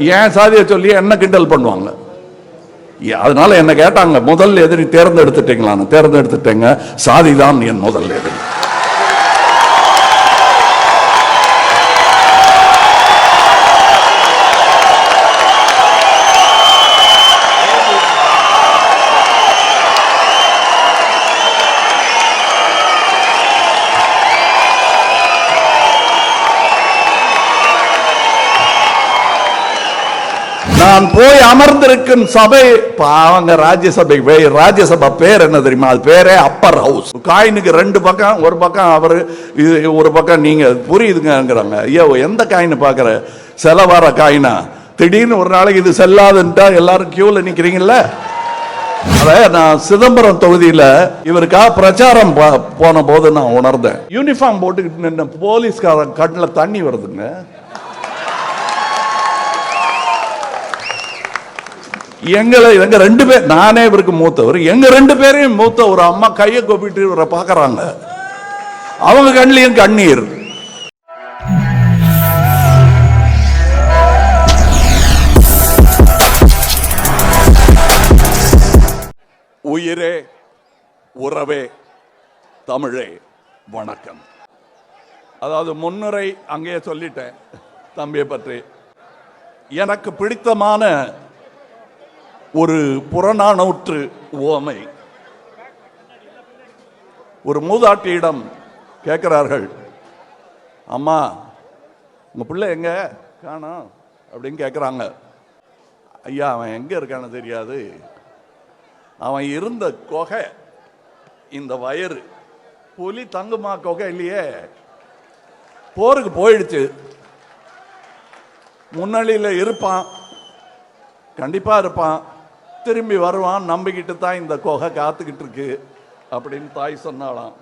ஏன் சாதியை சொல்லி என்ன கிண்டல் பண்ணுவாங்க? அதனால என்ன கேட்டாங்க முதல் எதிரி தேர்ந்தெடுத்துட்டீங்களான்னு. தேர்ந்தெடுத்துட்டேங்க. சாதி தான் என் முதல் எதிரி. நான் போய் அமர்ந்திருக்கும் சபை அவங்க ராஜ்யசபை போய் ராஜ்யசபா பேர் என்ன தெரியுமா? அது பேரே அப்பர் ஹவுஸ் காயினுக்கு ரெண்டு பக்கம் ஒரு பக்கம் அவர் இது ஒரு பக்கம் நீங்க புரியுதுங்கிறாங்க ஐயோ எந்த காயின் பாக்குற? செலவார காயினா? திடீர்னு ஒரு நாளைக்கு இது செல்லாதுன்ட்டா எல்லாரும் கியூல நிக்கிறீங்கல்ல? அதை நான் சிதம்பரம் தொகுதியில் இவருக்காக பிரச்சாரம் போன போது நான் உணர்ந்தேன். யூனிஃபார்ம் போட்டுக்கிட்டு நின்று போலீஸ்காரன் கண்ணில் தண்ணி வருதுங்க. எங்களை எங்க ரெண்டு பேர் நானே இவருக்கு மூத்தவர். எங்க ரெண்டு பேரையும் மூத்த ஒரு அம்மா கையை கொப்பிட்டு இவரை பார்க்கறாங்க. அவங்க கண்ணிலையும் கண்ணீர். உயிரே உறவே தமிழே வணக்கம். அதாவது முன்னுரை அங்கேயே சொல்லிட்டேன் தம்பியை பற்றி. எனக்கு பிடித்தமான ஒரு புறநானூற்று ஓமை. ஒரு மூதாட்டியிடம் கேட்கிறார்கள் அம்மா உங்க பிள்ளை எங்க? காணும். அப்படின்னு கேட்குறாங்க. ஐயா அவன் எங்க இருக்கான்னு தெரியாது. அவன் இருந்த கொகை இந்த வயறு புலி தங்குமா கொகை இல்லையே. போருக்கு போயிடுச்சு. முன்னணியில் இருப்பான் கண்டிப்பாக இருப்பான். திரும்பி வருவான் நம்பிக்கிட்டு தான் இந்த கொகை காத்துக்கிட்டு இருக்கு அப்படின்னு தாய் சொன்னாளாம்.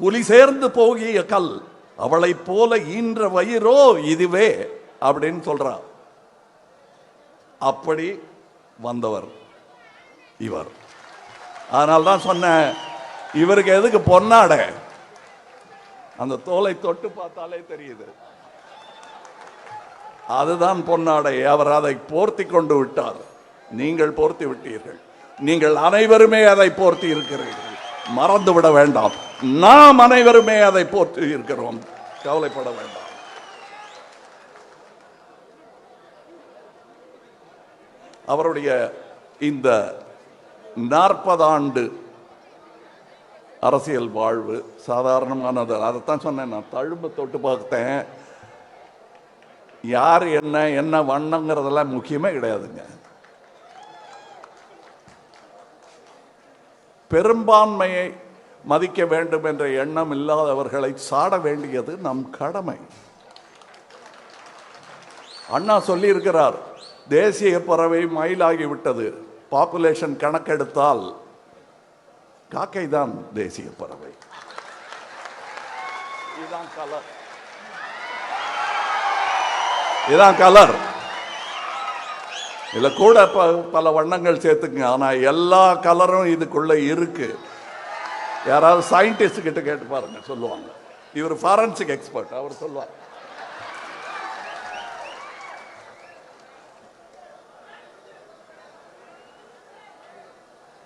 புலி சேர்ந்து போகிய கல் அவளை போல ஈன்ற வயிறோ இதுவே அப்படின்னு சொல்றா. அப்படி வந்தவர் இவர். அதனால தான் சொன்னேன் இவருக்கு எதுக்கு பொன்னாட? அந்த தோலை தொட்டு பார்த்தாலே தெரியுது. அதுதான் பொன்னாடை. அவர் அதை போர்த்தி கொண்டு விட்டார். நீங்கள் போர்த்தி விட்டீர்கள். நீங்கள் அனைவருமே அதை போர்த்தி இருக்கிறீர்கள். மறந்து விட வேண்டாம். நாம் அனைவருமே அதை போர்த்தி இருக்கிறோம். கவலைப்பட வேண்டாம். அவருடைய இந்த நாற்பது ஆண்டு அரசியல் வாழ்வு சாதாரணமானது. அதைத்தான் சொன்னேன். நான் தழும்பு தொட்டு பார்த்தேன். யார் என்ன என்ன வண்ணங்கிறதெல்லாம் முக்கியமே கிடையாதுங்க. பெரும்பான்மையை மதிக்க வேண்டும் என்ற எண்ணம் இல்லாதவர்களை சாட வேண்டியது நம் கடமை. அண்ணா சொல்லியிருக்கிறார் தேசிய பறவை மயிலாகி விட்டது பாப்புலேஷன் கணக்கெடுத்தால் காக்கை தான் தேசிய பறவை. இதுதான் கலர் இதான் கலர். இதில் கூட ப- பல வண்ணங்கள் சேர்த்துக்குங்க. ஆனால் எல்லா கலரும் இதுக்குள்ளே இருக்குது யாராவது சயின்டிஸ்ட் கிட்ட கேட்டு பாருங்க சொல்லுவாங்க. இவர் ஃபாரன்சிக் எக்ஸ்பர்ட் அவர் சொல்லுவார்.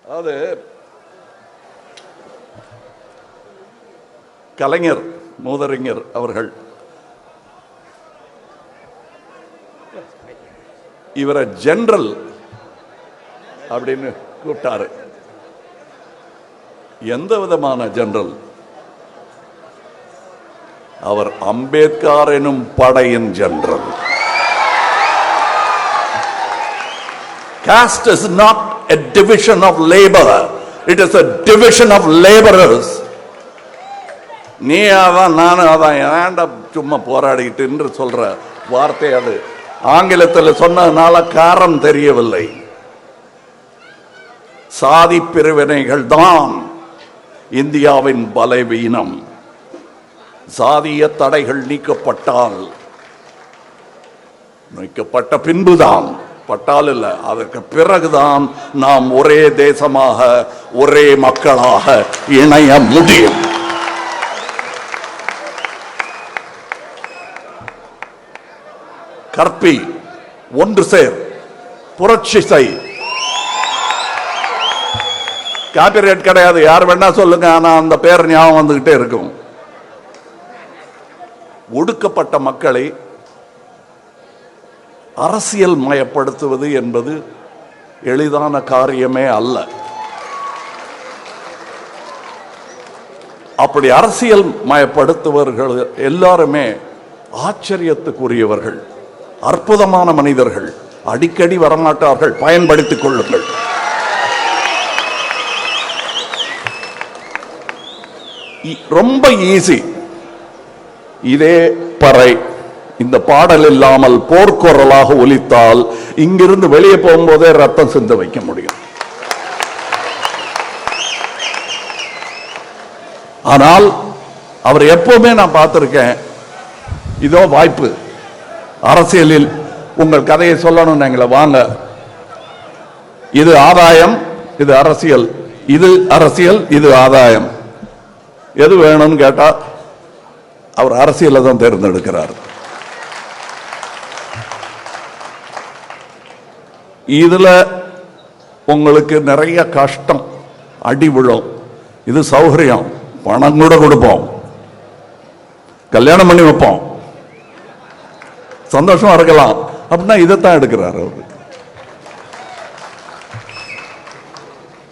அது கலைஞர் மூதறிஞர் அவர்கள் இவரை ஜெனரல் அப்படின்னு கூப்பிட்டாரு எந்த விதமான ஜெனரல் அவர் அம்பேத்கர் எனும் படையின் general Caste is not a division of labor. It is a division of laborers. நீ அதான் நானும் அதான் ஏன்டா சும்மா போராடிக்கிட்டு என்று சொல்ற வார்த்தை அது ஆங்கிலத்தில் சொன்னதுனால காரம் தெரியவில்லை. சாதி பிரிவினைகள் தான் இந்தியாவின் பலவீனம். சாதிய தடைகள் நீக்கப்பட்டால் நீக்கப்பட்ட பின்புதான். பட்டால் இல்லை அதற்கு பிறகுதான் நாம் ஒரே தேசமாக ஒரே மக்களாக இணைய முடியும். கற்பி ஒன்று சேர் புரட்சி செய். காப்பிரைட் கிடையாது. யார் வேணா சொல்லுங்க ஆனா அந்த பேர் ஞாபகம் வந்துகிட்டே இருக்கும். ஒடுக்கப்பட்ட மக்களை அரசியல் மயப்படுத்துவது என்பது எளிதான காரியமே அல்ல. அப்படி அரசியல் மயப்படுத்துவர்கள் எல்லாருமே ஆச்சரியத்துக்குரியவர்கள். அற்புதமான மனிதர்கள். அடிக்கடி வரமாட்டார்கள். பயன்படுத்திக் கொள்ளுங்கள். ரொம்ப ஈஸி இதே பறை. இந்த பாடல் இல்லாமல் போர்க்குரலாக ஒலித்தால் இங்கிருந்து வெளியே போகும்போதே ரத்தம் சிந்த வைக்க முடியும். ஆனால் அவர் எப்பவுமே நான் பார்த்திருக்கேன். இதோ வாய்ப்பு. அரசியலில் உங்கள் கதையை சொல்லணும் எங்களை வாங்க. இது ஆதாயம் இது அரசியல். இது அரசியல் இது ஆதாயம். எது வேணும்னு கேட்டா அவர் அரசியலை தான் தேர்ந்தெடுக்கிறார். இதுல உங்களுக்கு நிறைய கஷ்டம் அடி விழும். இது சௌகரியம் பணம் கூட கொடுப்போம். கல்யாணம் பண்ணி வைப்போம். சந்தோஷமா இருக்கலாம். அப்படின்னா இதைத்தான் எடுக்கிறார் அவர்.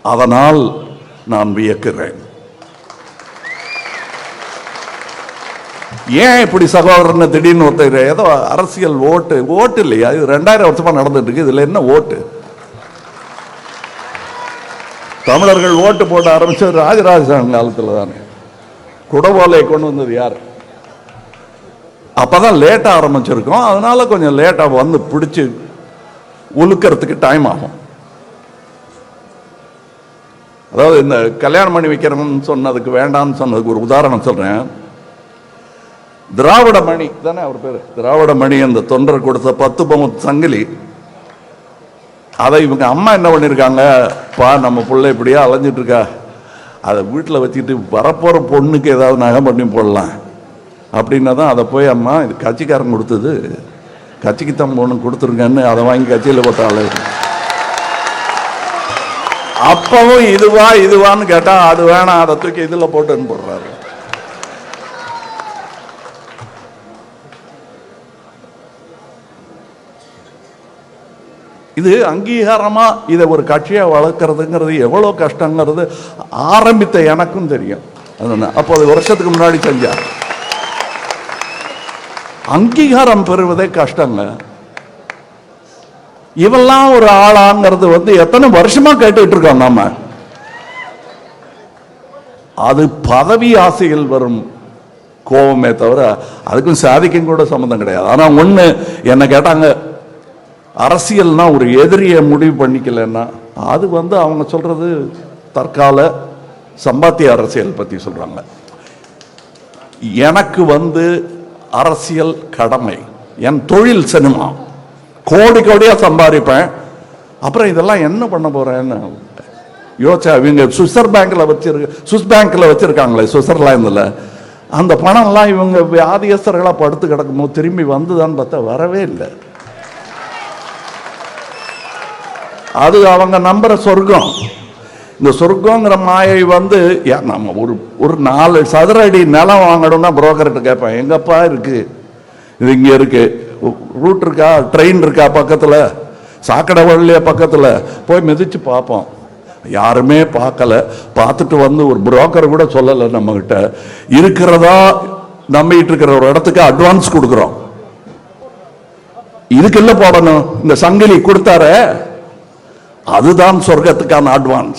அதனால் நான் வியக்கிறேன். ஏன் இப்படி சகோதரன் திடீர்னு ஒருத்தர் ஏதோ அரசியல் ஓட்டு ஓட்டு இல்லையா? இது ரெண்டாயிரம் வருஷமா நடந்துட்டு இருக்கு. இதுல என்ன ஓட்டு? தமிழர்கள் ஓட்டு போட ஆரம்பிச்சது ராஜராஜ காலத்தில் தானே. குடவோலை கொண்டு வந்தது யார்? அப்போ தான் லேட்டாக ஆரம்பிச்சிருக்கோம். அதனால் கொஞ்சம் லேட்டாக வந்து பிடிச்சி உழுக்கிறதுக்கு டைம் ஆகும். அதாவது இந்த கல்யாணம் பண்ணி வைக்கிறோம்னு சொன்னதுக்கு வேண்டாம்னு சொன்னதுக்கு ஒரு உதாரணம் சொல்கிறேன் திராவிட மணி தானே அவர் பேர்? திராவிட மணி அந்த தொண்டர் கொடுத்த பத்து பவுன் சங்கிலி. அதை இவங்க அம்மா என்ன பண்ணியிருக்காங்க பா நம்ம பிள்ளை இப்படியா அலைஞ்சிட்டு இருக்கா? அதை வீட்டில் வச்சுக்கிட்டு வரப்போகிற பொண்ணுக்கு ஏதாவது நகை பண்ணி போடலாம். அப்படின்னா தான் அதை போய் அம்மா இது கட்சிக்காரன் கொடுத்தது. கட்சிக்கு தான் ஒன்று கொடுத்துருங்கன்னு அதை வாங்கி கட்சியில் போட்டாள். அப்பவும் இதுவா இதுவான்னு கேட்டால் அது வேணாம் அதை தூக்கி இதில் போட்டுன்னு போடுறாரு இது அங்கீகாரமா இதை ஒரு கட்சியாக வளர்க்குறதுங்கிறது எவ்வளோ கஷ்டங்கிறது ஆரம்பித்த எனக்கும் தெரியும். அது அப்போ அது வருஷத்துக்கு முன்னாடி செஞ்சார். அங்கீகாரம் பெறுவதே கஷ்டங்க. இவெல்லாம் ஒரு ஆளாங்கிறது வந்து எத்தனை வருஷமா கேட்டுட்டு இருக்கோம் நாம. அது பதவி ஆசையில் வரும் கோபமே தவிர அதுக்கும் சாதிக்கும் கூட சம்மந்தம் கிடையாது. ஆனால் ஒன்று என்ன கேட்டாங்க அரசியல்னா ஒரு எதிரியை முடிவு பண்ணிக்கலன்னா அது வந்து அவங்க சொல்றது தற்கால சம்பாத்திய அரசியல் பற்றி சொல்றாங்க. எனக்கு வந்து அரசியல் கடமை. என் தொழில் சினிமா. கோடி கோடியாக சம்பாதிப்பேன். அப்புறம் இதெல்லாம் என்ன பண்ண போறேன்னு யோசிச்சா இவங்க சுவிசர் பேங்க்ல வச்சிருக்க சுவிஸ் பேங்க்ல வச்சிருக்காங்களே சுவிட்சர்லாந்துல. அந்த பணம்லாம் இவங்க வியாதியஸ்தர்களா படுத்து கிடக்கும்போது திரும்பி வந்துதான்னு பார்த்தா வரவே இல்லை. அது அவங்க நம்புற சொர்க்கம். இந்த சொர்க்கங்கிற மாயை வந்து ஏ- நம்ம ஒரு ஒரு நாலு சதுர அடி நிலம் வாங்கணும்னா புரோக்கர்கிட்ட கேட்பேன் எங்கப்பா இருக்கு? இது இங்கே இருக்கு. ரூட் இருக்கா? ட்ரெயின் இருக்கா பக்கத்தில்? சாக்கடை வழியா பக்கத்தில். போய் மிதிச்சு பார்ப்போம். யாருமே பார்க்கல. பார்த்துட்டு வந்து ஒரு புரோக்கர் கூட சொல்லலை நம்மக்கிட்ட இருக்கிறதா நம்பிட்டு இருக்கிற ஒரு இடத்துக்கு அட்வான்ஸ் கொடுக்குறோம். இதுக்கு இல்லை போடணும்? இந்த சங்கிலி கொடுத்தாரே. அதுதான் சொர்க்கத்துக்கான அட்வான்ஸ்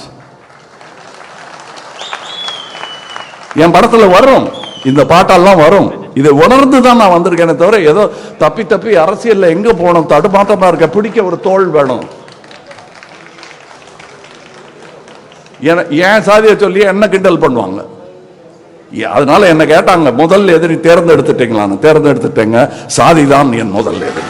என் படத்துல வரும். இந்த பாட்டெல்லாம் வரும். இதை உணர்ந்து தான் நான் வந்திருக்கேனே தவிர ஏதோ தப்பி தப்பி அரசியல்ல எங்க போகணும் தடுமாட்டமா இருக்க பிடிக்க ஒரு தோல் வேணும். என- ஏன் சாதியை சொல்லி என்ன கிண்டல் பண்ணுவாங்க? அதனால என்ன கேட்டாங்க முதல் எதிரி தேர்ந்தெடுத்துட்டீங்களான்னு. தேர்ந்தெடுத்துட்டேங்க சாதி தான் என் முதல் எதிரி.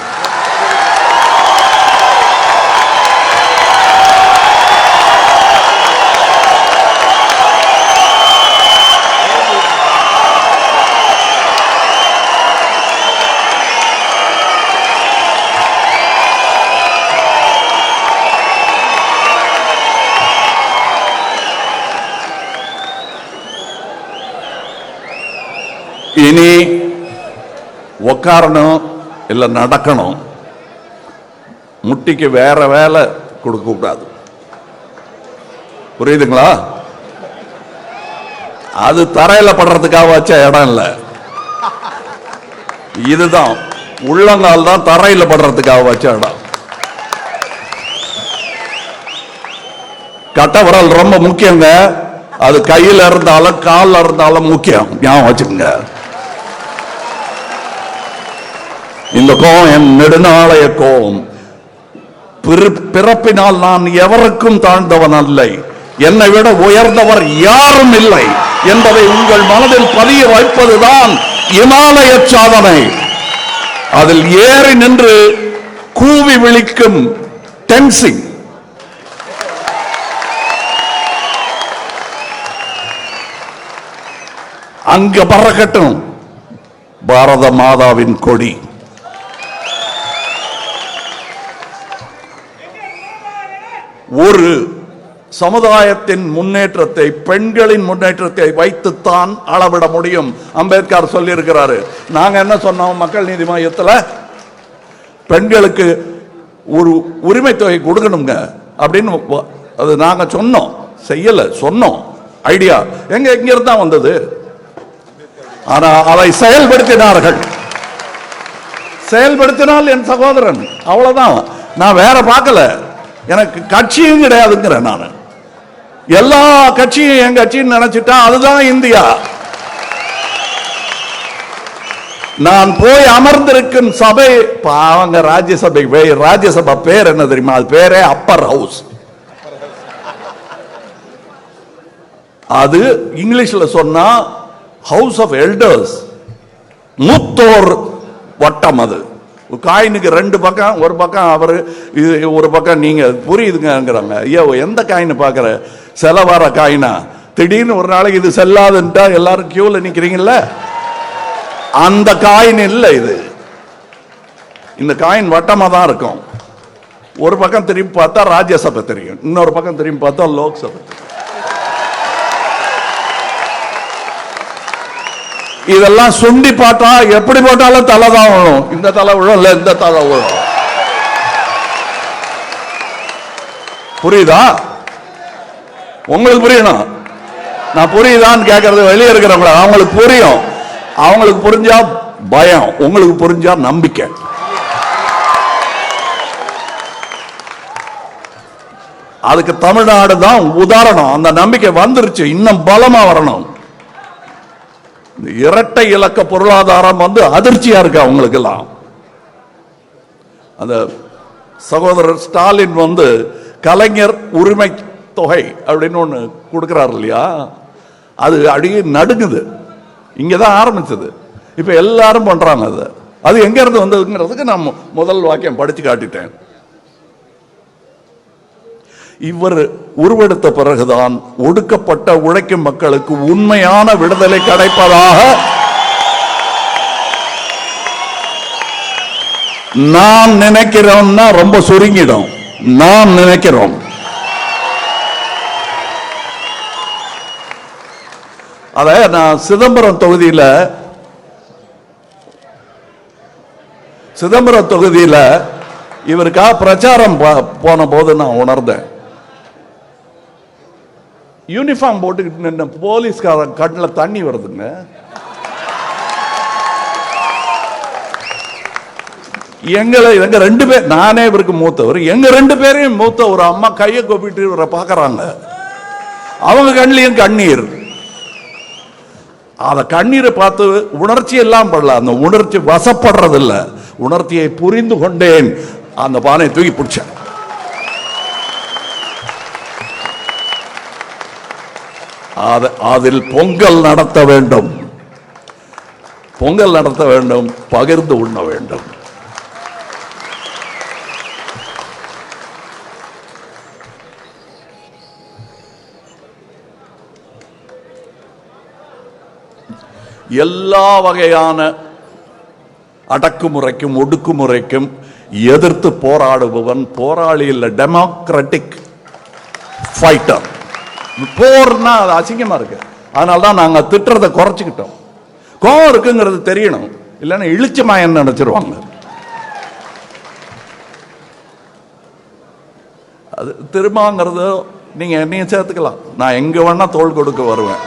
இனி உக்காரணும் இல்லை நடக்கணும் முட்டிக்கு வேற வேலை கொடுக்க கூடாது புரியுதுங்களா அது தரையில படுறதுக்காக வச்ச இடம் இல்ல இதுதான் உள்ளங்கால் தான் தரையில படுறதுக்காக வச்ச இடம் கட்ட விரல் ரொம்ப முக்கியங்க அது கையில இருந்தாலும் காலில் இருந்தாலும் முக்கியம் ஞாபகம் வச்சுக்கோங்க இந்த கோபம் என் நெடுநாளைய கோபம் பிற- பிறப்பினால் நான் எவருக்கும் தாழ்ந்தவன் அல்ல. என்னை விட உயர்ந்தவர் யாரும் இல்லை என்பதை உங்கள் மனதில் பதிய வைப்பதுதான் இமாலய சாதனை. அதில் ஏறி நின்று கூவி விழிக்கும் டென்சிங். அங்க பறக்கட்டும். பாரத மாதாவின் கொடி. ஒரு சமுதாயத்தின் முன்னேற்றத்தை பெண்களின் முன்னேற்றத்தை வைத்துத்தான் அளவிட முடியும். அம்பேத்கர் சொல்லியிருக்கிறாரு. நாங்க என்ன சொன்னோம்? மக்கள் நீதி மையத்தில் பெண்களுக்கு ஒரு உரிமை தொகை கொடுக்கணுங்க அப்படின்னு அது நாங்க சொன்னோம். செய்யல சொன்னோம். ஐடியா. எங்க எங்க தான் வந்தது? ஆனால் அதை செயல்படுத்தினார்கள். செயல்படுத்தினால் என் சகோதரன். அவ்வளவுதான். நான் வேற பார்க்கல. எனக்கு கட்சியும் கிடையாதுங்கிறேன் நான். எல்லா கட்சியும் என் கட்சின்னு நினைச்சிட்டா அதுதான் இந்தியா. நான் போய் அமர்ந்திருக்கும் சபை அவங்க ராஜ்யசபை போய் ராஜ்யசபா பேர் என்ன தெரியுமா? அது பேரே அப்பர் ஹவுஸ். அது இங்கிலீஷ்ல சொன்னா ஹவுஸ் ஆஃப் எல்டர்ஸ். மூத்தோர் வட்டம் அது. காயினுக்கு ரெண்டு பக்கம் ஒரு பக்கம் அவர் இது ஒரு பக்கம் நீங்க புரியுதுங்கிறாங்க ஐயோ எந்த காயின் பார்க்குற செலவார காயினா? திடீர்னு ஒரு நாளைக்கு இது செல்லாதுன்ட்டா எல்லாரும் கியூவில் நிக்கிறீங்கல்ல? அந்த காயின் இல்லை இது. இந்த காயின் வட்டமாக தான் இருக்கும். ஒரு பக்கம் திரும்பி பார்த்தா ராஜ்யசபை தெரியும். இன்னொரு பக்கம் திரும்பி பார்த்தா லோக்சபை தெரியும். இதெல்லாம் சுண்டி பார்த்தா எப்படி போட்டாலும் தலை தான் விழும் இந்த தலை விழும் இல்ல இந்த தலை விழும் புரியுதா? உங்களுக்கு புரியணும். நான் புரியுதான்னு கேட்கறது வெளியே இருக்கிறவங்கள? அவங்களுக்கு புரியும். அவங்களுக்கு புரிஞ்சா பயம். உங்களுக்கு புரிஞ்சா நம்பிக்கை. அதுக்கு தமிழ்நாடு தான் உதாரணம். அந்த நம்பிக்கை வந்துருச்சு. இன்னும் பலமா வரணும். இரட்டை இலக்க பொருளாதாரம் வந்து அதிர்ச்சியா இருக்கு அவங்களுக்கு எல்லாம் அந்த சகோதரர் ஸ்டாலின் வந்து கலைஞர் உரிமை தொகை அப்படின்னு ஒன்று கொடுக்குறாரு இல்லையா? அது அடியே நடுங்குது. இங்கே தான் ஆரம்பிச்சது. இப்போ எல்லாரும் பண்ணுறாங்க அது. அது எங்கேருந்து வந்ததுங்கிறதுக்கு நான் முதல் வாக்கியம் படித்து காட்டிட்டேன். இவர் உருவெடுத்த பிறகுதான் ஒடுக்கப்பட்ட உழைக்கும் மக்களுக்கு உண்மையான விடுதலை கிடைப்பதாக நாம் நினைக்கிறோம்னா ரொம்ப சுருங்கிடும். நாம் நினைக்கிறோம். அத நான் சிதம்பரம் தொகுதியில சிதம்பரம் தொகுதியில இவருக்காக பிரச்சாரம் போன போது நான் உணர்ந்தேன். யூனிஃபார்ம் போட்டுக்கிட்டு நின்ற போலீஸ்காரன் கண்ணில் தண்ணி வருதுங்க. எங்களை எங்க ரெண்டு பேர் நானே இவருக்கு மூத்தவர். எங்க ரெண்டு பேரையும் மூத்த ஒரு அம்மா கையை கொப்பிட்டு இவரை பார்க்கறாங்க. அவங்க கண்ணிலையும் கண்ணீர். அந்த கண்ணீரை பார்த்து உணர்ச்சி எல்லாம் படல. அந்த உணர்ச்சி வசப்படுறதில்ல. உணர்ச்சியை புரிந்து கொண்டேன். அந்த பானையை தூக்கி பிடிச்சேன். அதில் பொங்கல் நடத்த வேண்டும். பொங்கல் நடத்த வேண்டும் பகிர்ந்து உண்ண வேண்டும். எல்லா வகையான அடக்குமுறைக்கும் ஒடுக்குமுறைக்கும் எதிர்த்து போராடுபவன் போராளி இல்லை டெமோக்ராட்டிக் ஃபைட்டர் போர்னா அது அசிங்கமா இருக்கு. அதனால தான் நாங்கள் திட்டுறதை குறைச்சிக்கிட்டோம். கோவம் இருக்குங்கிறது தெரியணும். இல்லைன்னா இழிச்சமா என்ன நினைச்சிருவாங்க. அது திரும்பங்கிறது நீங்க என்னையும் சேர்த்துக்கலாம். நான் எங்கே வேணால் தோல் கொடுக்க வருவேன்.